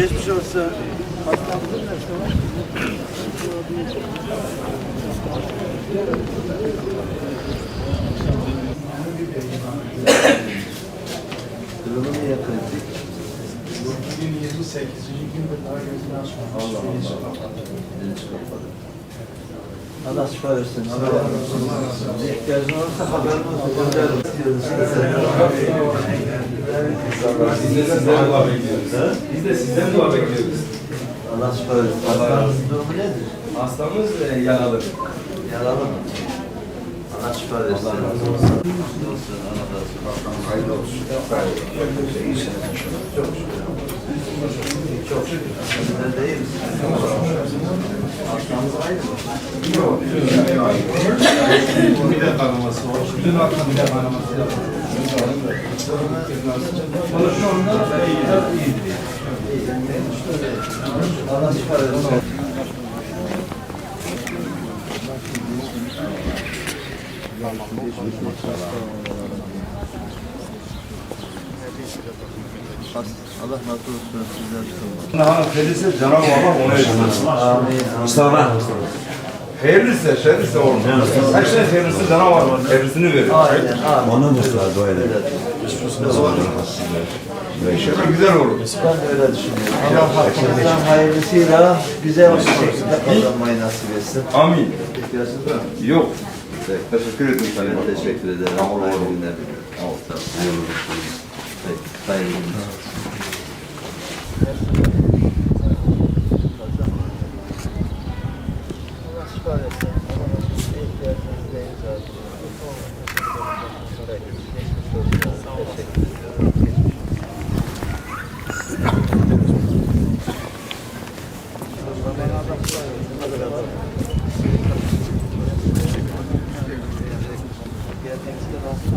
Geçmiş olsun. Durumu niye kritik? Bugün 28. günde daha gözünü açmamış. Allah Allah. Bilinç kapalı. Allah şifa versin. Allah razı olsun. Bir ihtiyacın olursa haberin olsun. Gönderin. Biz de sizden dua bekliyoruz. Biz de sizden dua bekliyoruz. Allah şifa versin. Hastanızın durumu nedir? Hastamız e, yaralı. Yaralı mı? Allah şifa versin. Allah razı olsun. Olsun. Allah razı olsun. Hayırlı olsun. Çok şükür. Çok şükür. Sizler de iyi misiniz? Hastamız aynı mı? Bir de kanaması var. Bütün arka bir de kanaması var. Şu anda iyidir. Allah versin. Allah razı olsun sizden Felice Cenab-ı Allah onu yaşamasın. Amin. Mustafa. Hayırlısı, şerlisi olmaz. Her şey hayırlısı Cenab-ı Allah hayırlısını verir. Aynen. Amin. Onu mutlaka dua edelim. İnşallah güzel olur. Ben de öyle düşünüyorum. Allah hakkımızdan hayırlısıyla güzel bir şekilde kazanmayı nasip etsin. Amin. İhtiyacınız var mı? Yok. Teşekkür ederim Ben teşekkür ederim. Hayırlı günler diliyorum. Hayırlı günler. Hayırlı günler. Allah şifa versin. Allah ihtiyacınız neyiniz var? Teşekkür ederim. Geldiğinizde nasıl?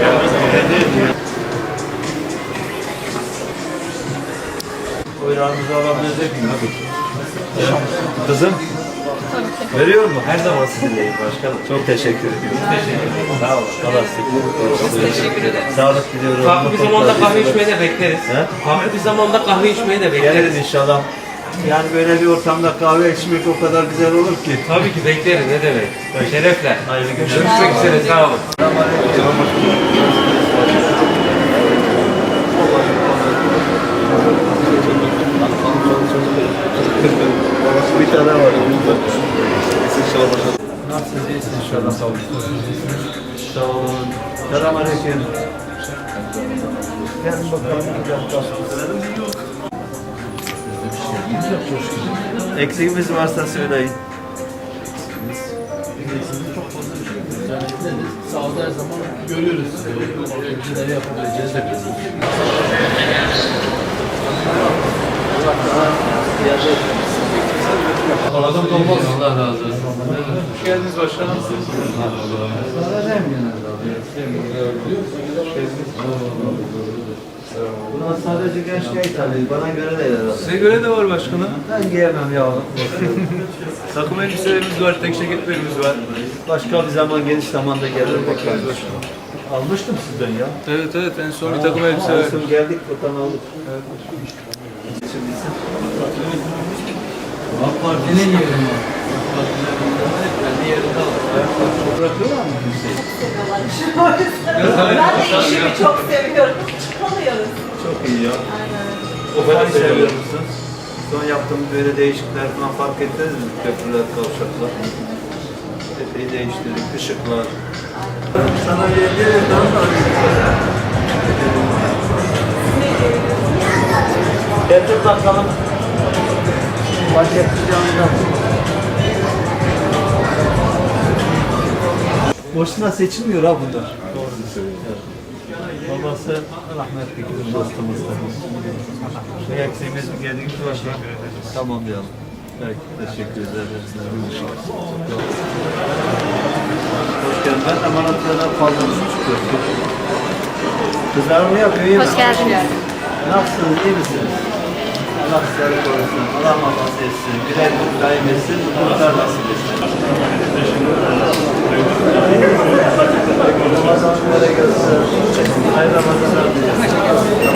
geldin. Buyurağınızı alabilecek miyim? Kızım? Veriyor mu? Her zaman sizinleyim başkanım. Çok teşekkür ediyorum. Sağ olun. Allah Teşekkür ederim. Sağlık diliyorum. Farklı bir zamanda kahve içmeye de bekleriz. He? Farklı bir zamanda kahve içmeye de bekleriz. Geliriz inşallah. Yani böyle bir ortamda kahve içmek o kadar güzel olur ki. Tabii ki bekleriz ne demek. Şerefle. Hayırlı günler. Görüşmek üzere sağ olun. Bir tane var. Nasılsınız? İyisiniz inşallah. Sağ olun. Sağ olun. Selamünaleyküm. Gelin bakalım. bir dakika. Eksiğimiz varsa söyleyin. Sağda her zaman görüyoruz. Neler yapabileceğiz de biliyoruz. Adam olmaz. Allah razı olsun. Hoş geldiniz başkanım. Bunlar sadece gençliğe ithal değil. Bana göre değil herhalde. Size göre de var başkanım. Ben giyemem yavrum. Takım elbiselerimiz var, tek ceketlerimiz var. Başka bir zaman geniş zamanda gelir bakarız. Almıştım sizden ya. Evet evet en son bir takım elbise var. Olsun geldik buradan aldık. AK Parti'nin yeri mi? Kendi yerinde Bırakıyorlar mı? Ben de işimi çok seviyorum. Ya. Aynen. O kadar seviyor musun? Son yaptığım böyle değişiklikler falan fark ettiniz mi? Köprüler, kavşaklar. Epey değiştirdik. Işıklar. Sana bir hediye verdim ama Getir bakalım. Paketli canlı. Boşuna seçilmiyor ha bunlar. Doğru söylüyor. Babası rahmetli bizim dostumuzdur. Bir eksiğimiz, bir gediğimiz varsa tamamlayalım. Peki, teşekkür ederiz. Hoş geldin. Ben emanetlerden fazlası çıkıyorum. Kızlarım yapıyor? iyi mi? Hoş geldiniz. Nasılsınız? iyi misiniz? Allah sizleri korusun. Allah muhafaza etsin. Güler daim etsin. Mutluluklar nasip etsin. Ramazan mübarek olsun. ございます。